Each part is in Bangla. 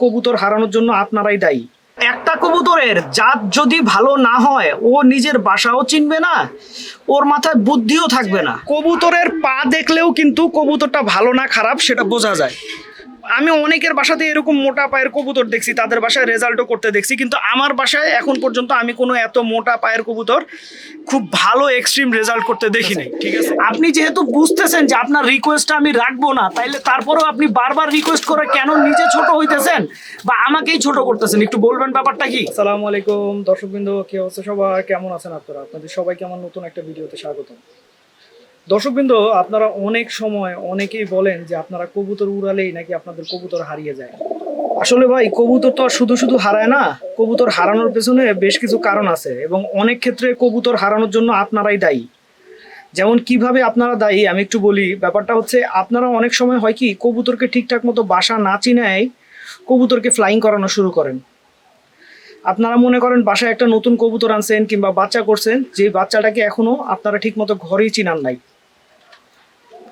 কবুতর হারানোর জন্য আপনারাই দায়ী। একটা কবুতরের জাত যদি ভালো না হয়, ও নিজের বাসাও চিনবে না, ওর মাথায় বুদ্ধিও থাকবে না। কবুতরের পা দেখলেও কিন্তু কবুতরটা ভালো না, খারাপ, সেটা বোঝা যায়। আমি অনেকের বাসাতে এরকম মোটা পায়ের কবুতর দেখছি তাদের বাসায় রেজাল্টও করতে দেখছি কিন্তু আমার বাসায় এখন পর্যন্ত আমি কোনো এত মোটা পায়ের কবুতর খুব ভালো এক্সট্রিম রেজাল্ট করতে দেখি নাই ঠিক আছে। আপনি যেহেতু বুঝতেছেন যে আপনার রিকোয়েস্টটা আমি রাখব না তাইলে তারপরেও আপনি বারবার রিকোয়েস্ট করে কেন নিজে ছোট হইতেছেন বা আমাকেই ছোট করতেছেন? একটু বলবেন ব্যাপারটা কি? আসসালামু আলাইকুম দর্শকবৃন্দ কি অবস্থা সবাই কেমন আছেন আপনারা? আপনাদের সবাইকে আমার নতুন একটা ভিডিওতে স্বাগতম। দর্শকবৃন্দ, আপনারা অনেক সময় অনেকেই বলেন যে আপনারা কবুতর উড়ালেই নাকি আপনাদের কবুতর হারিয়ে যায়। আসলে ভাই, কবুতর তো আর শুধু শুধু হারায় না, কবুতর হারানোর পেছনে বেশ কিছু কারণ আছে এবং অনেক ক্ষেত্রে কবুতর হারানোর জন্য আপনারাই দায়ী। যেমন কীভাবে আপনারা দায়ী, আমি একটু বলি। ব্যাপারটা হচ্ছে, আপনারা অনেক সময় হয় কি, কবুতরকে ঠিকঠাক মতো বাসা না চিনায় কবুতরকে ফ্লাইং করানো শুরু করেন। আপনারা মনে করেন বাসায় একটা নতুন কবুতর আনছেন কিংবা বাচ্চা করছেন যে বাচ্চাটাকে এখনও আপনারা ঠিকমতো ঘরেই চিনান নাই।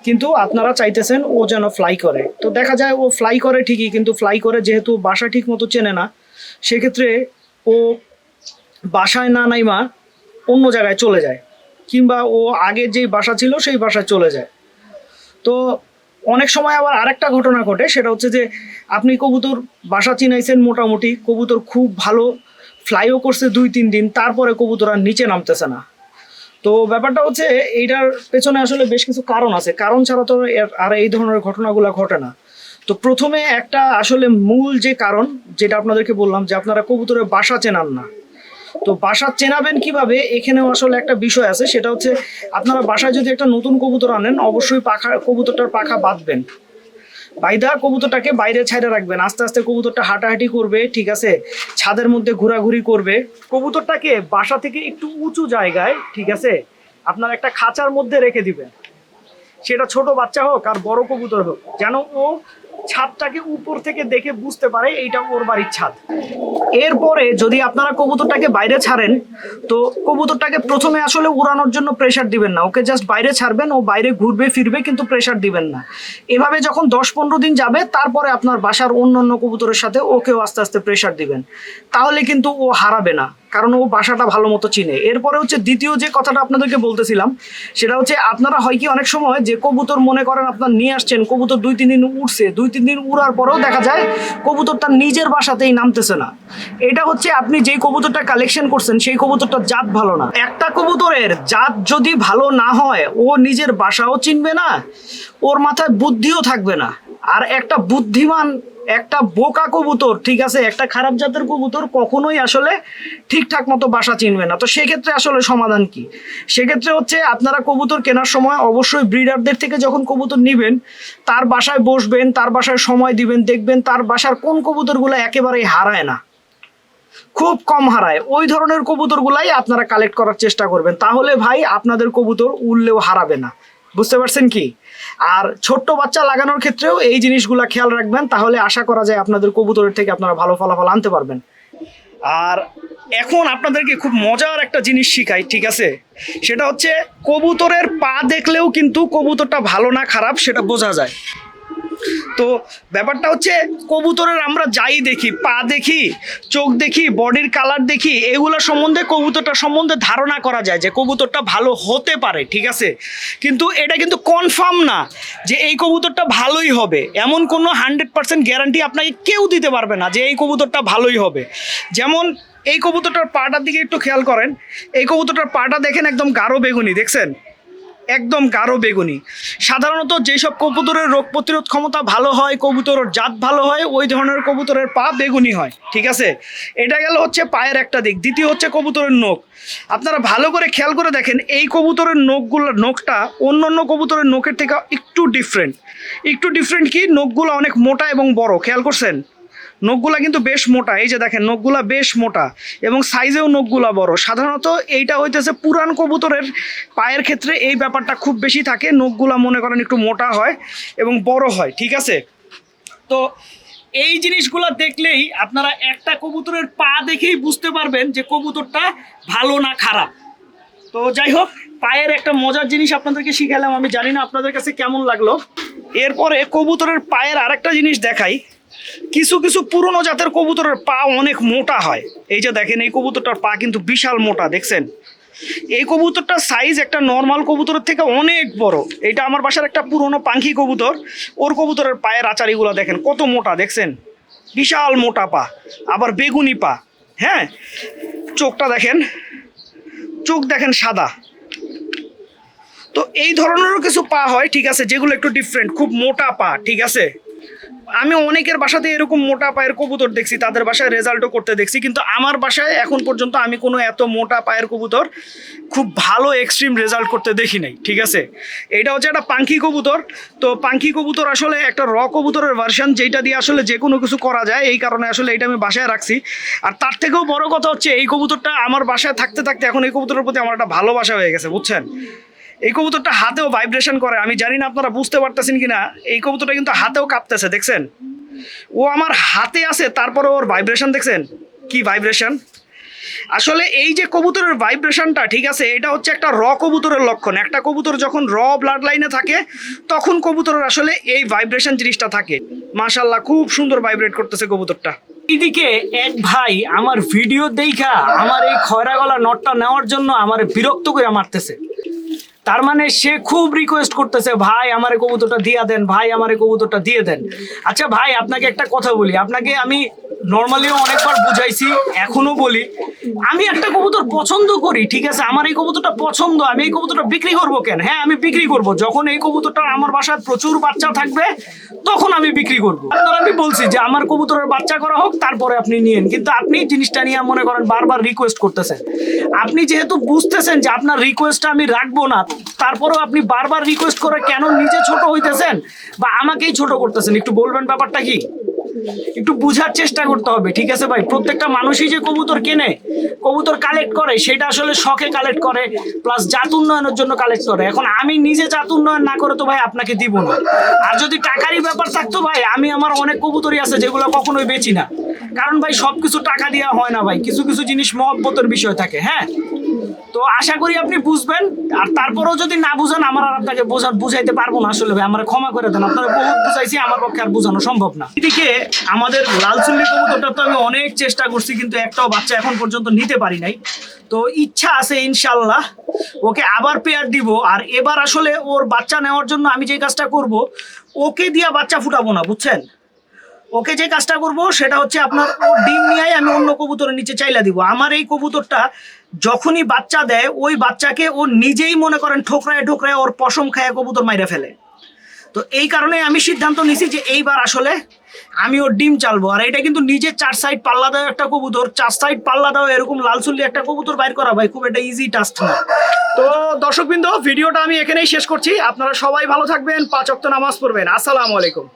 কিন্তু আপনারা চাইতেছেন ও যেন ফ্লাই করে। তো দেখা যায় ও ফ্লাই করে ঠিকই, কিন্তু ফ্লাই করে যেহেতু বাসা ঠিক মতো চেনে না, সেক্ষেত্রে ও বাসায় না নাইমা অন্য জায়গায় চলে যায়, কিংবা ও আগের যেই বাসা ছিল সেই বাসায় চলে যায়। তো অনেক সময় আবার আরেকটা ঘটনা ঘটে, সেটা হচ্ছে যে আপনি কবুতর বাসা চিনাইছেন মোটামুটি, কবুতর খুব ভালো ফ্লাইও করছে দুই, তিন দিন, তারপরে কবুতর আর নিচে নামতেছে না। তো ব্যাপারটা হচ্ছে এইটার পেছনে আসলে বেশ কিছু কারণ আছে। কারণ ছাড়া তো আর এই ধরনের ঘটনাগুলো ঘটে না। তো প্রথমে একটা আসলে মূল যে কারণ, যেটা আপনাদেরকে বললাম যে আপনারা কবুতরের বাসা চেনান না। তো বাসা চেনাবেন কীভাবে? এখানেও আসলে একটা বিষয় আছে, সেটা হচ্ছে আপনারা বাসায় যদি একটা নতুন কবুতর আনেন, অবশ্যই পাখা, কবুতরটার পাখা বাঁধবেন। বাইদা, কবুতরটাকে বাইরে ছাইরে রাখবেন। আস্তে আস্তে কবুতরটা হাঁটাহাঁটি করবে, ঠিক আছে? ছাদের মধ্যে ঘোরাঘুরি করবে। কবুতরটাকে বাসা থেকে একটু উঁচু জায়গায়, ঠিক আছে? আপনার একটা খাঁচার মধ্যে রেখে দিবেন। সেটা ছোট বাচ্চা হোক আর বড় কবুতর হোক, যেন ও ছাদটাকে উপর থেকে দেখে বুঝতে পারে এইটা ওর বাড়ির ছাদ। এরপরে যদি আপনারা কবুতরটাকে বাইরে ছাড়েন, তো কবুতরটাকে প্রথমে আসলে উড়ানোর জন্য প্রেশার দিবেন না। ওকে জাস্ট বাইরে ছাড়বেন, ও বাইরে ঘুরবে, ফিরবে কিন্তু প্রেশার দিবেন না। এভাবে যখন দশ পনেরো দিন যাবে, তারপরে আপনার বাসার অন্য অন্য কবুতরের সাথে ওকেও আস্তে আস্তে প্রেশার দিবেন। তাহলে কিন্তু ও হারাবে না, কারণ ও বাসাটা ভালো মতো চিনে। এরপরে হচ্ছে দ্বিতীয় যে কথাটা আপনাদেরকে বলতেছিলাম, সেটা হচ্ছে আপনারা হয় কি অনেক সময় যে কবুতর মনে করেন আপনার নিয়ে আসছেন, কবুতর দুই, তিন দিন উড়ছে দুই, তিন দিন উড়ার পরেও দেখা যায় কবুতর তার নিজের বাসাতেই নামতেছে না। এটা হচ্ছে আপনি যেই কবুতরটা কালেকশন করছেন, সেই কবুতরটার জাত ভালো না। একটা কবুতরের জাত যদি ভালো না হয়, ও নিজের বাসাও চিনবে না, ওর মাথায় বুদ্ধিও থাকবে না। আর একটা বুদ্ধিমান একটা বোকা কবুতর, ঠিক আছে? একটা খারাপ জাতের কবুতর কখনোই আসলে ঠিকঠাক মতো বাসা চিনবে না। তো সেক্ষেত্রে আসলে সমাধান কি? সেক্ষেত্রে হচ্ছে আপনারা কবুতর কেনার সময় অবশ্যই ব্রিডারদের থেকে যখন কবুতর নেবেন, তার বাসায় বসবেন, তার বাসায় সময় দিবেন, দেখবেন তার বাসার কোন কবুতরগুলো একেবারেই হারায় না। খুব কম হারায়। ওই ধরনের কবুতরগুলাই আপনারা কালেক্ট করার চেষ্টা করবেন। তাহলে ভাই, আপনাদের কবুতর উড়লেও হারাবে না। বুঝতে পারছেন কি? আর ছোট্ট বাচ্চা লাগানোর ক্ষেত্রেও এই জিনিসগুলা খেয়াল রাখবেন, তাহলে আশা করা যায় আপনাদের কবুতরের থেকে আপনারা ভালো ফলাফল আনতে পারবেন। আর এখন আপনাদেরকে খুব মজার একটা জিনিস শিখাই, ঠিক আছে? সেটা হচ্ছে কবুতরের পা দেখলেও কিন্তু কবুতরটা ভালো না খারাপ, সেটা বোঝা যায়। তো ব্যাপারটা হচ্ছে কবুতরের আমরা যাই দেখি, পা দেখি, চোখ দেখি, বডির কালার দেখি, এগুলো সম্বন্ধে, কবুতরটা সম্বন্ধে ধারণা করা যায় যে কবুতরটা ভালো হতে পারে, ঠিক আছে? কিন্তু এটা কিন্তু কনফার্ম না যে এই কবুতরটা ভালোই হবে। এমন কোনো হান্ড্রেড পার্সেন্ট গ্যারান্টি আপনাকে কেউ দিতে পারবে না যে এই কবুতরটা ভালোই হবে। যেমন এই কবুতরটার পাটার দিকে একটু খেয়াল করেন, এই কবুতরটার পাটা দেখেন একদম গাঢ় বেগুনি, দেখছেন? একদম গাঢ় বেগুনি। সাধারণত যেসব কবুতরের রোগ প্রতিরোধ ক্ষমতা ভালো হয় কবুতরের জাত ভালো হয়, ওই ধরনের কবুতরের পা বেগুনি হয়, ঠিক আছে? এটা গেল হচ্ছে পায়ের একটা দিক। দ্বিতীয় হচ্ছে কবুতরের নখ। আপনারা ভালো করে খেয়াল করে দেখেন, এই কবুতরের নখগুলো, নখটা অন্য অন্য কবুতরের নখের থেকে একটু ডিফারেন্ট একটু ডিফারেন্ট কি? নখগুলো অনেক মোটা এবং বড়, খেয়াল করছেন? নখগুলা কিন্তু বেশ মোটা, এই যে দেখেন নখগুলা বেশ মোটা এবং সাইজেও নখগুলা বড়। সাধারণত এইটা হইতেছে পুরান কবুতরের পায়ের ক্ষেত্রে এই ব্যাপারটা খুব বেশি থাকে, নখগুলা মনে করেন একটু মোটা হয় এবং বড় হয়, ঠিক আছে? তো এই জিনিসগুলো দেখলেই আপনারা একটা কবুতরের পা দেখেই বুঝতে পারবেন যে কবুতরটা ভালো না খারাপ। তো যাই হোক, পায়ের একটা মজার জিনিস আপনাদেরকে শিখালাম, আমি জানি না আপনাদের কাছে কেমন লাগল। এরপরে কবুতরের পায়ের আরেকটা জিনিস দেখাই। কিছু কিছু পুরনো জাতের কবুতরের পা অনেক মোটা হয়। এই যে দেখেন, এই কবুতরটার পা কিন্তু বিশাল মোটা, দেখছেন? এই কবুতরটার সাইজ একটা নর্মাল কবুতরের থেকে অনেক বড়। এটা আমার বাসার একটা পুরনো পাখি কবুতর। ওর কবুতরের পায়ের আচারিগুলো দেখেন, কত মোটা, দেখছেন? বিশাল মোটা পা, আবার বেগুনি পা হ্যাঁ? চোখটা দেখেন, চোখ দেখেন সাদা। তো এই ধরনেরও কিছু পা হয়, ঠিক আছে? যেগুলো একটু ডিফারেন্ট খুব মোটা পা, ঠিক আছে? আমি অনেকের বাসাতে এরকম মোটা পায়ের কবুতর দেখছি, তাদের বাসায় রেজাল্টও করতে দেখছি, কিন্তু আমার বাসায় এখন পর্যন্ত আমি কোনো এত মোটা পায়ের কবুতর খুব ভালো এক্সট্রিম রেজাল্ট করতে দেখি নাই, ঠিক আছে? এটা হচ্ছে একটা পাঙ্খি কবুতর, তো পাঙ্খি কবুতর আসলে একটা র কবুতরের ভার্সন যেটা দিয়ে আসলে যে কোনো কিছু করা যায়, এই কারণে আসলে এটা আমি বাসায় রাখছি। আর তার থেকেও বড় কথা হচ্ছে, এই কবুতরটা আমার বাসায় থাকতে থাকতে এখন এই কবুতরের প্রতি আমার একটা ভালোবাসা হয়ে গেছে, বুঝছেন? এই কবুতরটা হাতেও ভাইব্রেশন করে। আমি জানি না আপনারা বুঝতে পারতেছেন কিনা, এই কবুতরটা কিন্তু হাতেও কাঁপতেছে, দেখছেন? ও আমার হাতে আছে, তারপরে ওর ভাইব্রেশন দেখছেন? কি ভাইব্রেশন আসলে এই যে কবুতরের ভাইব্রেশনটা ঠিক আছে, এটা হচ্ছে একটা র কবুতরের লক্ষণ। একটা কবুতর যখন র ব্লাড লাইনে থাকে, তখন কবুতরের আসলে এই ভাইব্রেশন জিনিসটা থাকে। মাশাল্লাহ খুব সুন্দর ভাইব্রেট করতেছে কবুতরটা। এদিকে এক ভাই আমার ভিডিও দেখা, আমার এই খয়রা গলা নটটা নেওয়ার জন্য আমার বিরক্ত করে মারতেছে। তার মানে সে খুব রিকোয়েস্ট করতেছে, ভাই, আমার কবুতরটা দিয়ে দেন, ভাই, আমার কবুতরটা দিয়ে দেন। আচ্ছা ভাই, আপনাকে একটা কথা বলি, আপনাকে আমি নর্মালিও অনেকবার বুঝাইছি, এখনও বলি, আমি একটা কবুতর পছন্দ করি, ঠিক আছে? আমার এই কবুতরটা পছন্দ, আমি এই কবুতরটা বিক্রি করব কেন? হ্যাঁ আমি বিক্রি করব। যখন এই কবুতরটা আমার বাসায় প্রচুর বাচ্চা থাকবে, তখন আমি বিক্রি করব। আপনার আমি বলছি যে, আমার কবুতরের বাচ্চা করা হোক, তারপরে আপনি নিয়েন। কিন্তু আপনি জিনিসটা নিয়ে মনে করেন বারবার রিকোয়েস্ট করতেছেন। আপনি যেহেতু বুঝতেছেন যে আপনার রিকোয়েস্টটা আমি রাখব না তারপরেও আপনি বারবার রিকোয়েস্ট করে কেন নিজে ছোট হইতেছেন? বা আমাকেই ছোট করতেছেন? একটু বলবেন ব্যাপারটা কি? একটু বুঝার চেষ্টা করতে হবে, ঠিক আছে ভাই? প্রত্যেকটা মানুষই যে কবুতর কেনে, কবুতর কালেক্ট করে, সেটা আসলে শখে কালেক্ট করে প্লাস জাত উন্নয়নের জন্য কালেক্ট করে। এখন আমি নিজে জাত উন্নয়ন না করে তো ভাই আপনাকে দিব না। আর যদি টাকারই ব্যাপার থাকতো ভাই, আমি আমার অনেক কবুতরই আছে যেগুলো কখনোই বেচি না। কারণ ভাই সবকিছু টাকা দেওয়া হয় না ভাই। কিছু কিছু জিনিস মহব্বতের বিষয় থাকে হ্যাঁ? তো আশা করি আপনি বুঝবেন। আর তারপরেও যদি না বুঝান, আমার আর আপনাকে বোঝা বুঝাইতে পারব না আসলে ভাই। আমার ক্ষমা করে দেন। আপনারা বহুত বুঝাইছি, আমার পক্ষে আর বোঝানো সম্ভব না। এদিকে আমাদের লাল চুল্লি কবুতরটা তো আমি অনেক চেষ্টা করছি, কিন্তু একটাও বাচ্চা এখন পর্যন্ত নিতে পারি নাই। তো ইচ্ছা আছে ইনশাল্লাহ ওকে আবার পেয়ার দিব। আর এবার আসলে ওর বাচ্চা নেওয়ার জন্য আমি যে কাজটা করব, ওকে দিয়া বাচ্চা ফুটাবো না, বুঝছেন? ওকে যে কাজটা করব সেটা হচ্ছে আপনার ও ডিম নিয়ে আমি অন্য কবুতরের নিচে চাইলা দিব। আমার এই কবুতরটা যখনই বাচ্চা দেয়, ওই বাচ্চাকে ও নিজেই মনে করেন ঠোকরায় ঠোকরায় ওর পশম খায় কবুতর মাইরে ফেলে। তো এই কারণে আমি সিদ্ধান্ত নিছি যে এইবার আসলে আমি ওর ডিম চালবো। আর এটা কিন্তু নিজে চার সাইড পাল্লা দেওয়া একটা কবুতর, চার সাইড পাল্লা দেওয়া এরকম লাল চুল্লি একটা কবুতর বাইর করা ভাই, খুব একটা ইজি টাস্ক না। তো দর্শকবৃন্দ, ভিডিওটা আমি এখানেই শেষ করছি। আপনারা সবাই ভালো থাকবেন, পাঁচ অক্ত নামাজ পড়বেন। আসসালামু আলাইকুম।